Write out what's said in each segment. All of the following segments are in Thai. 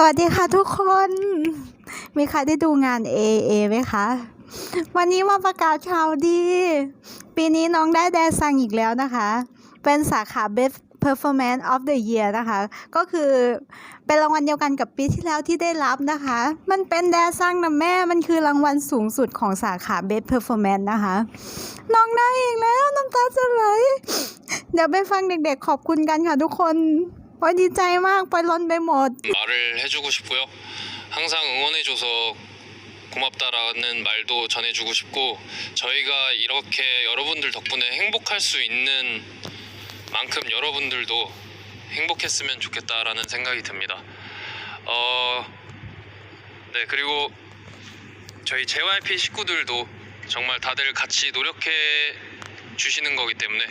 สวัสดีค่ะทุกคน มีใครได้ดูงาน AA ไหมคะ วันนี้มาประกาศข่าวดี ปีนี้น้องได้แดซังอีกแล้วนะคะ เป็นสาขา Best Performance of the Year นะคะ ก็คือเป็นรางวัลเดียวกันกับปีที่แล้วที่ได้รับนะคะ มันเป็นแดซังนะแม่ มันคือรางวัลสูงสุดของสาขา Best Performance นะคะ น้องได้อีกแล้วน้ำตาจะไหล เดี๋ยวไปฟังเด็กๆขอบคุณกันค่ะทุกคน ปอยดีใจมากปอยล้นไปหมด 말을 해주고 싶고요. 항상 응원해줘서 고맙다라는 말도 전해주고 싶고 저희가 이렇게 여러분들 덕분에 행복할 수 있는 만큼 여러분들도 행복했으면 좋겠다라는 생각이 듭니다. 어, 네 그리고 저희 JYP 식구들도 정말 다들 같이 노력해 주시는 거기 때문에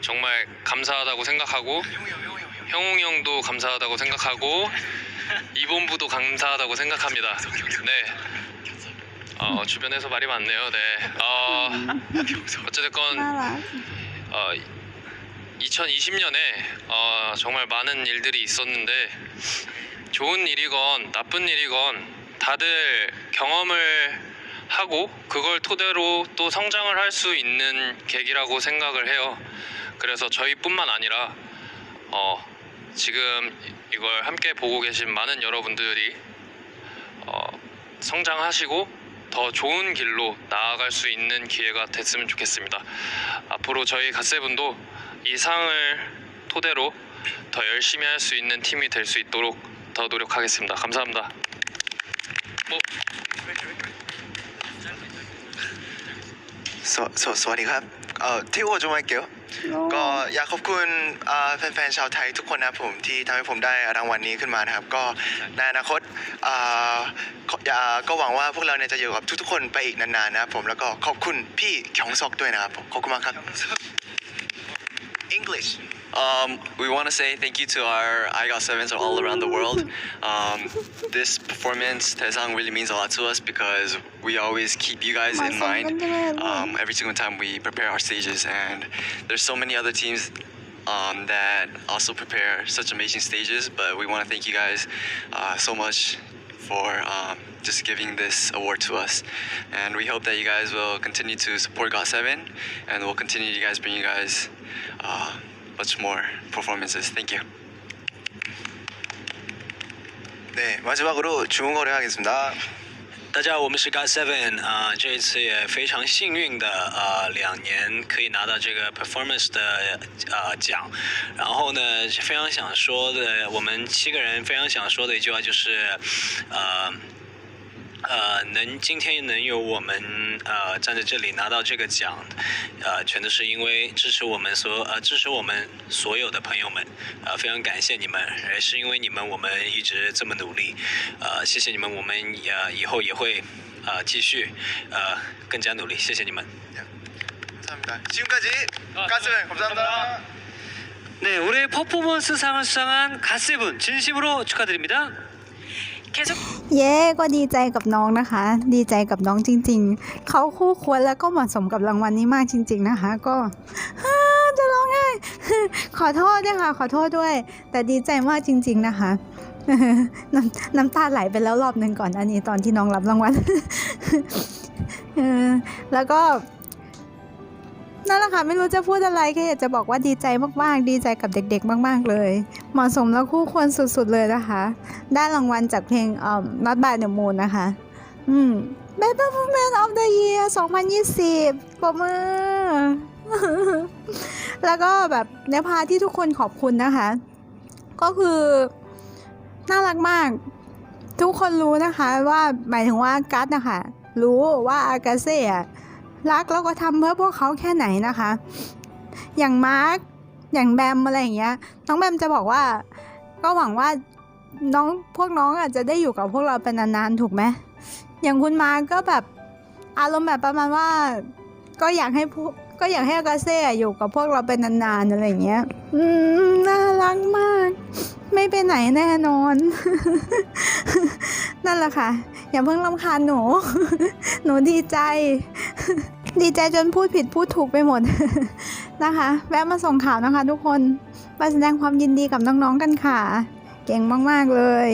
정말 감사하다고 생각하고 형웅 형도 감사하다고 생각하고 이본부도 감사하다고 생각합니다. 네. 어, 주변에서 말이 많네요. 네. 어, 어찌됐건 어, 2020년에 어, 정말 많은 일들이 있었는데 좋은 일이건 나쁜 일이건 다들 경험을 하고 그걸 토대로 또 성장을 할 수 있는 계기라고 생각을 해요. 그래서 저희뿐만 아니라 어, 지금 이걸 함께 보고 계신 많은 여러분들이 어, 성장하시고 더 좋은 길로 나아갈 수 있는 기회가 됐으면 좋겠습니다. 앞으로 저희 갓세븐도 이 상을 토대로 더 열심히 할 수 있는 팀이 될 수 있도록 더 노력하겠습니다. 감사합니다. 뭐. 소, 소, 소리가 เอ่อที่โอจูมาเกียวก็อยากขอบคุณอ่าแฟนๆชาวไทยทุกคนนะครับผมที่ทำให้ผมได้รางวัลนี้ขึ้นมานะครับ ก็ในอนาคตอ่าขออ่าก็หวังว่าพวกเราเนี่ยจะอยู่กับทุกๆคนไปอีกนานๆนะครับผมแล้วก็ขอบคุณพี่คยองซอกด้วยนะครับผมขอบคุณมากครับ English Um, we want to say thank you to our IGOT sevens all around the world. Um, this performance, Taesang, really means a lot to us because we always keep you guys in mind um, every single time we prepare our stages. And there's so many other teams um, that also prepare such amazing stages. But we want to thank you guys uh, so much for um, just giving this award to us. And we hope that you guys will continue to support GOT7 and we'll continue to guys bring you guys uh, much more performances. Thank you. 네 마지막으로 중국어를 하겠습니다 大家好，我们是 God Seven 啊、这一次也非常幸运的呃两年可以拿到这个 performance 的呃奖，然后呢非常想说的，我们七个人非常想说的一句话就是呃。 呃，能今天能有我们呃站在这里拿到这个奖，呃，全都是因为支持我们所呃支持我们所有的朋友们，呃，非常感谢你们，也是因为你们我们一直这么努力，呃，谢谢你们，我们呃以后也会呃继续呃更加努力，谢谢你们。 감사합니다 지금까지 가스맨 감사합니다 네, 올해 퍼포먼스상을 수상한 갓세븐 진심으로 축하드립니다. เย้ก็ดีใจกับน้องนะคะ ดีใจกับน้องจริง ๆ เขาคู่ควรแล้วก็เหมาะสมกับรางวัลนี้มากจริง ๆนะคะ ก็จะร้องไห้ขอโทษด้วยค่ะ ขอโทษด้วย แต่ดีใจมากจริง ๆนะคะน้ำน้ำตาไหลไปแล้วรอบหนึ่งก่อนอันนี้ตอนที่น้องรับรางวัลแล้วก็นั่นแหละค่ะไม่รู้จะพูดอะไรแค่อยากจะบอกว่าดีใจมากๆ ดีใจกับเด็ก ๆ มาก ๆ เลย เหมาะสมและคู่ควรสุดๆเลยนะคะ ได้รางวัลจากเพลงเอ่อ Not by the Moon นะคะ อืม Best Performance of the Year 2020ปรบมือ แล้วก็แบบในพาที่ทุกคนขอบคุณนะคะ ก็คือน่ารักมาก ทุกคนรู้นะคะว่าหมายถึงว่ากัสนะคะ รู้ว่าอากาเซ่รักแล้วก็ทำเพื่อพวกเขาแค่ไหนนะคะ อย่างมาร์ค อย่างแบมอะไรอย่างเงี้ย น้องแบมจะบอกว่า ก็หวังว่าน้องพวกน้องอาจจะได้อยู่กับพวกเราเป็นนานๆถูกไหมอย่างคุณมาก็แบบอารมณ์แบบประมาณว่า ก็อยากให้พวกก็อยากให้อากาเซ่อยู่กับพวกเราเป็นนานๆอะไรอย่างเงี้ย อืมน่ารักมาก ไม่ไปไหนแน่นอน นั่นแหละค่ะ อย่าเพิ่งรำคาญหนู หนูดีใจ ดีใจจนพูดผิดพูดถูกไปหมด นะคะ แวะมาส่งข่าวนะคะทุกคนมาแสดงความยินดีกับน้องๆกันค่ะ เก่งมากๆเลย